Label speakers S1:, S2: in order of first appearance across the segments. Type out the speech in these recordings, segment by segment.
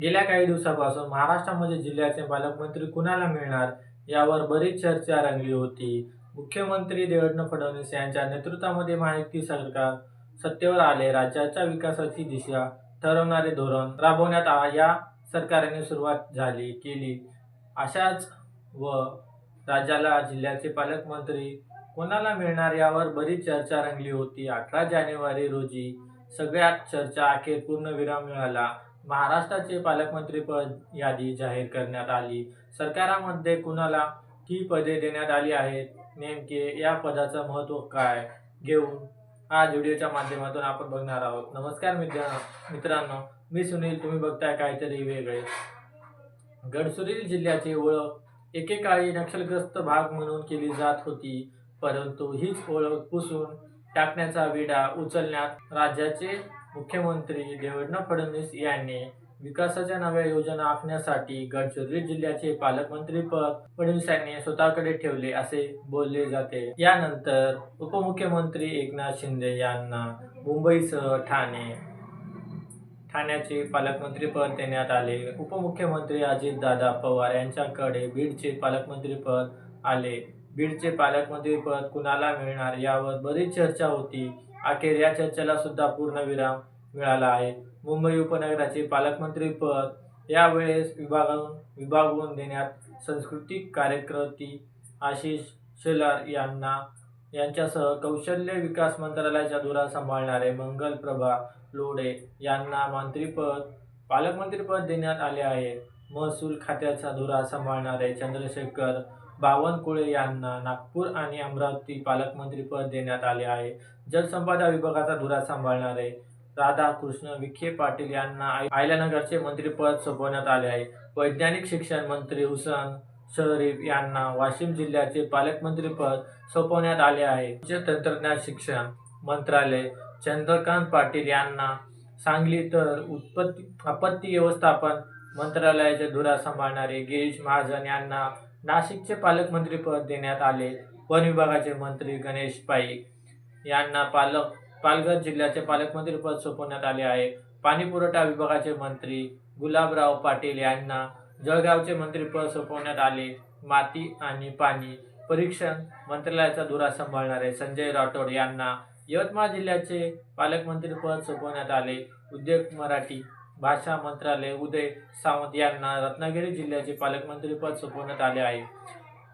S1: गेल्या काही दिवसापासून महाराष्ट्रामध्ये जिल्ह्याचे पालकमंत्री कुणाला मिळणार यावर बरीच चर्चा रंगली होती. मुख्यमंत्री देवेंद्र फडणवीस यांच्या नेतृत्वामध्ये महायुती सरकार सत्तेवर आले राज्याच्या विकासाची दिशा ठरवणारे धोरण राबवण्यात या सरकारने सुरुवात झाली केली. अशाच व राज्याला जिल्ह्याचे पालकमंत्री कोणाला मिळणार यावर बरीच चर्चा रंगली होती. अठरा जानेवारी रोजी सगळ्यात चर्चा अखेर पूर्णविराम मिळाला. महाराष्ट्राचे पालकमंत्रीपद यादी जाहीर करण्यात आली. सरकारामध्ये कुणाला ही पदे देण्यात आली आहेत? नेमके या पदाचं महत्त्व काय? घेऊन आज व्हिडिओच्या माध्यमातून आपण बघणार आहोत. नमस्कार मित्र मित्रांनो मी सुनील. तुम्ही बघताय काहीतरी वेगळे. गडचिरोली जिल्ह्याची ओळख एकेकाळी नक्षलग्रस्त भाग म्हणून केली जात होती परंतु हीच ओळख पुसून टाकण्याचा विडा उचलण्यात राज्याचे मुख्यमंत्री देवेंद्र फडणवीस यांनी विकासाच्या नव्या योजना आखण्यासाठी गडचिरोली जिल्ह्याचे पालकमंत्रीपद फडणवीस यांनी स्वतःकडे ठेवले असे बोलले जाते. यानंतर उपमुख्यमंत्री एकनाथ शिंदे यांना मुंबईसह ठाणे ठाण्याचे पालकमंत्रीपद देण्यात आले. उपमुख्यमंत्री अजितदादा पवार यांच्याकडे बीडचे पालकमंत्रीपद आले. बीडचे पालकमंत्रीपद कुणाला मिळणार यावर बरीच चर्चा होती. अखेर या चर्चेला सुद्धा पूर्णविराम मिळाला आहे. मुंबई उपनगराचे पालकमंत्रीपद यावेळेस विभागून विभागून देण्यात सांस्कृतिक कार्यकर्ती आशिष शेलार यांना यांच्यासह कौशल्य विकास मंत्रालयाचा धुरा सांभाळणारे मंगल प्रभा लोढे यांना मंत्रीपद पालकमंत्रीपद देण्यात आले आहे. महसूल खात्याचा धुरा सांभाळणारे चंद्रशेखर बावनकुळे यांना नागपूर आणि अमरावती पालकमंत्रीपद देण्यात आले आहे. जलसंपदा विभागाचा धुरा सांभाळणारे राधाकृष्ण विखे पाटील यांना आय- आयल्यानगरचे मंत्रीपद सोपवण्यात आले आहे. वैज्ञानिक शिक्षण मंत्री हुसन शरीफ यांना वाशिम जिल्ह्याचे पालकमंत्रीपद सोपवण्यात आले आहे. उच्च तंत्रज्ञान शिक्षण मंत्रालय चंद्रकांत पाटील यांना सांगली तर उत्पत्ती आपत्ती व्यवस्थापन मंत्रालयाचे धुरा सांभाळणारे गिरीश महाजन यांना नाशिकचे पालकमंत्रीपद देण्यात आले. वन विभागाचे मंत्री गणेश पाईक यांना पालक पालघर जिल्ह्याचे पालकमंत्रीपद सोपवण्यात आले आहे. पाणीपुरवठा विभागाचे मंत्री गुलाबराव पाटील यांना जळगावचे मंत्रीपद सोपवण्यात आले. माती आणि पाणी परीक्षण मंत्रालयाचा धुरा सांभाळणारे संजय राठोड यांना यवतमाळ जिल्ह्याचे पालकमंत्रीपद सोपवण्यात आले. उद्योग मराठी भाषा मंत्रालय उदय सावंत यांना रत्नागिरी जिल्ह्याचे पालकमंत्रीपद सोपवण्यात आले आहे.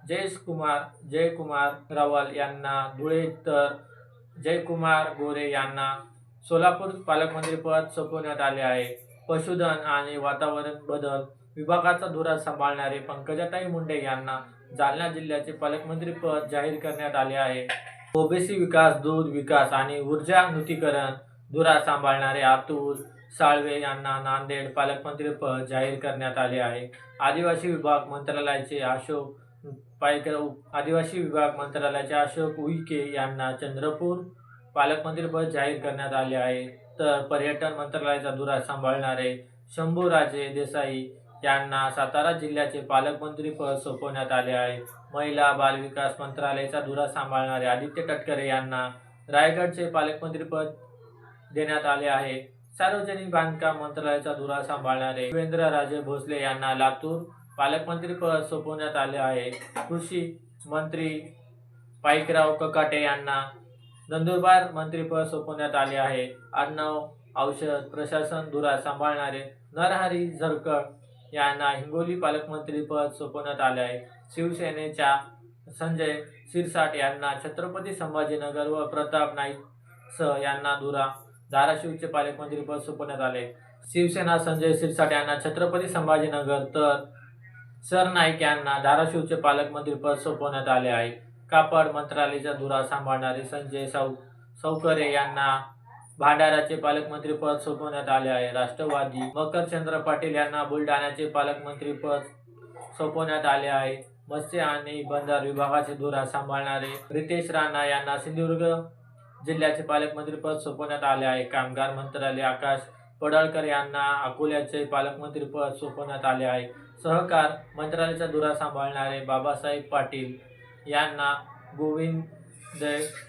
S1: जयेश कुमार जयकुमार रावल यांना धुळे तर जयकुमार गोरे यांना सोलापूर पालकमंत्रीपद सोपवण्यात आले आहे. पशुधन आणि वातावरण बदल विभागाचा धुरा सांभाळणारे पंकजाताई मुंडे यांना जालना जिल्ह्याचे पालकमंत्रीपद जाहीर करण्यात आले आहे. ओबीसी विकास दूध विकास आणि ऊर्जा नूतीकरण धुरा सांभाळणारे अतुल साळवे यांना नांदेड पालकमंत्रीपद जाहीर करण्यात आले आहे. आदिवासी विभाग मंत्रालयाचे अशोक पायकर आदिवासी विभाग मंत्रालयाचे अशोक उईके यांना चंद्रपूर पालकमंत्रीपद जाहीर करण्यात आले आहे. तर पर्यटन मंत्रालयाचा धुरा सांभाळणारे शंभूराजे देसाई यांना सातारा जिल्ह्याचे पालकमंत्रीपद सोपवण्यात आले आहे. महिला बालविकास मंत्रालयाचा धुरा सांभाळणारे आदित्य तटकरे यांना रायगडचे पालकमंत्रीपद देण्यात आले आहे. सार्वजनिक बांधकाम मंत्रालयाचा धुरा सांभाळणारे राजे भोसले यांना लातूर पालकमंत्रीपद सोपवण्यात आले आहे. कृषी मंत्री पाईकराव ककाटे यांना नंदुरबार मंत्रीपद सोपवण्यात आले आहे. अर्णव औषध प्रशासन धुरा सांभाळणारे नरहरी झरकड यांना हिंगोली पालकमंत्रीपद सोपवण्यात आले आहे. शिवसेनेच्या संजय शिरसाट यांना छत्रपती संभाजीनगर व प्रताप नाईक सह यांना धुरा धाराशिवचे पालकमंत्रीपद सोपवण्यात आले. शिवसेना संजय शिरसाट यांना छत्रपती संभाजीनगर तर सरनाईक यांना धाराशिवचे पालकमंत्री पद सोपवण्यात आले आहे. कापड मंत्रालयाचा धुरा सांभाळणारे संजय साऊ सौकरे यांना भांडाराचे पालकमंत्रीपद सोपवण्यात आले आहे. राष्ट्रवादी मकरचंद्र पाटील यांना बुलढाण्याचे पालकमंत्रीपद सोपवण्यात आले आहे. मत्स्य आणि बंदर विभागाचे धुरा सांभाळणारे रितेश राणा यांना सिंधुदुर्ग जिल्ह्याचे पालकमंत्रीपद सोपवण्यात आले आहे. कामगार मंत्रालय आकाश पडळकर यांना अकोल्याचे पालकमंत्रीपद सोपवण्यात आले आहे. सहकार मंत्रालयाचा धुरा सांभाळणारे बाबासाहेब पाटील यांना गोविंद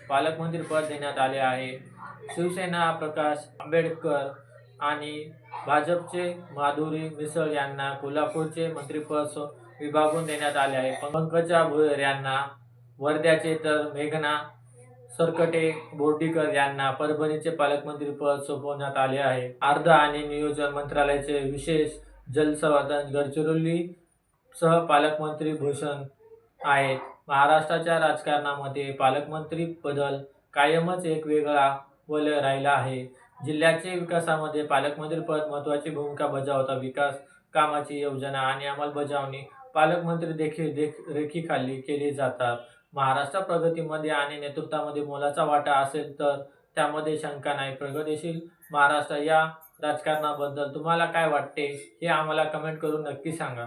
S1: पालकमंत्रीपद देण्यात आले आहे. शिवसेना प्रकाश आंबेडकर आणि भाजपचे माधुरी मिसळ यांना कोल्हापूरचे मंत्रिपद सो- विभागून देण्यात आले आहे. पंकजा भोयर यांना वर्ध्याचे तर मेघना सरकटे बोर्डीकर यांना परभणीचे पालकमंत्रीपद सोपवण्यात आले आहे. अर्ध आणि नियोजन मंत्रालयाचे विशेष जलसंवर्धन गडचिरोली सह पालकमंत्री भूषण आहेत. महाराष्ट्राच्या राजकारणामध्ये पालकमंत्री बदल कायमच एक वेगळा वलय राहिला आहे. जिल्ह्याचे विकासामध्ये पालकमंत्री पद महत्त्वाची भूमिका बजावता विकास कामाची योजना आणि अंमलबजावणी पालकमंत्री देखील देख रेखीखाली केली जातात. महाराष्ट्र प्रगतीमध्ये आणि नेतृत्वामध्ये मोलाचा वाटा असेल तर त्यामध्ये शंका नाही प्रगतीशील महाराष्ट्र या राजकारणाबद्दल तुम्हाला काय वाटते हे आम्हाला कमेंट करून नक्की सांगा.